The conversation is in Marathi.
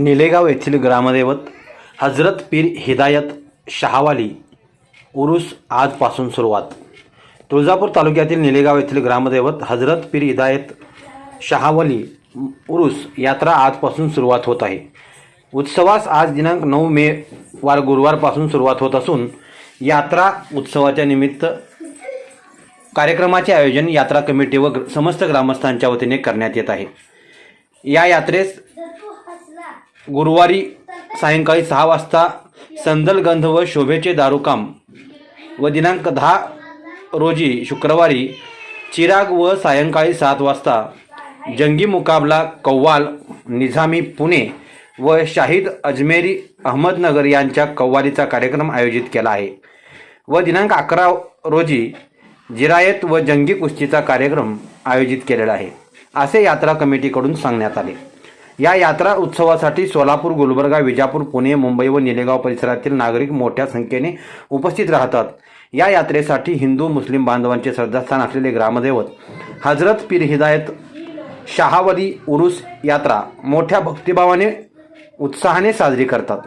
निलेगाव येथील ग्रामदैवत हजरत पीर हिदायत शहावाली उरुस आजपासून सुरुवात. तुळजापूर तालुक्यातील निलेगाव येथील ग्रामदैवत हजरत पीर हिदायत शहावली उरुस यात्रा आजपासून सुरुवात होत आहे. उत्सवास आज दिनांक नऊ मे वार गुरुवारपासून सुरुवात होत असून यात्रा उत्सवाच्या निमित्त कार्यक्रमाचे आयोजन यात्रा कमिटी व समस्त ग्रामस्थांच्या वतीने करण्यात येत आहे. या यात्रेस गुरुवारी सायंकाळी सहा वाजता संदलगंध व शोभेचे दारुकाम व दिनांक दहा रोजी शुक्रवारी चिराग व सायंकाळी सात वाजता जंगी मुकाबला कव्वाल निझामी पुणे व शाहिद अजमेरी अहमदनगर यांच्या कव्वालीचा कार्यक्रम आयोजित केला आहे. व दिनांक अकरा रोजी जिरायत व जंगी कुस्तीचा कार्यक्रम आयोजित केलेला आहे. असे यात्रा कमिटीकडून सांगण्यात आले. या यात्रा उत्सवासाठी सोलापूर गुलबर्गा विजापूर पुणे मुंबई व निलेगाव परिसरातील नागरिक मोठ्या संख्येने उपस्थित राहतात. या यात्रेसाठी हिंदू मुस्लिम बांधवांचे श्रद्धास्थान असलेले ग्रामदैवत हजरत पीर हिदायत शहावली उरुस यात्रा मोठ्या भक्तिभावाने उत्साहाने साजरी करतात.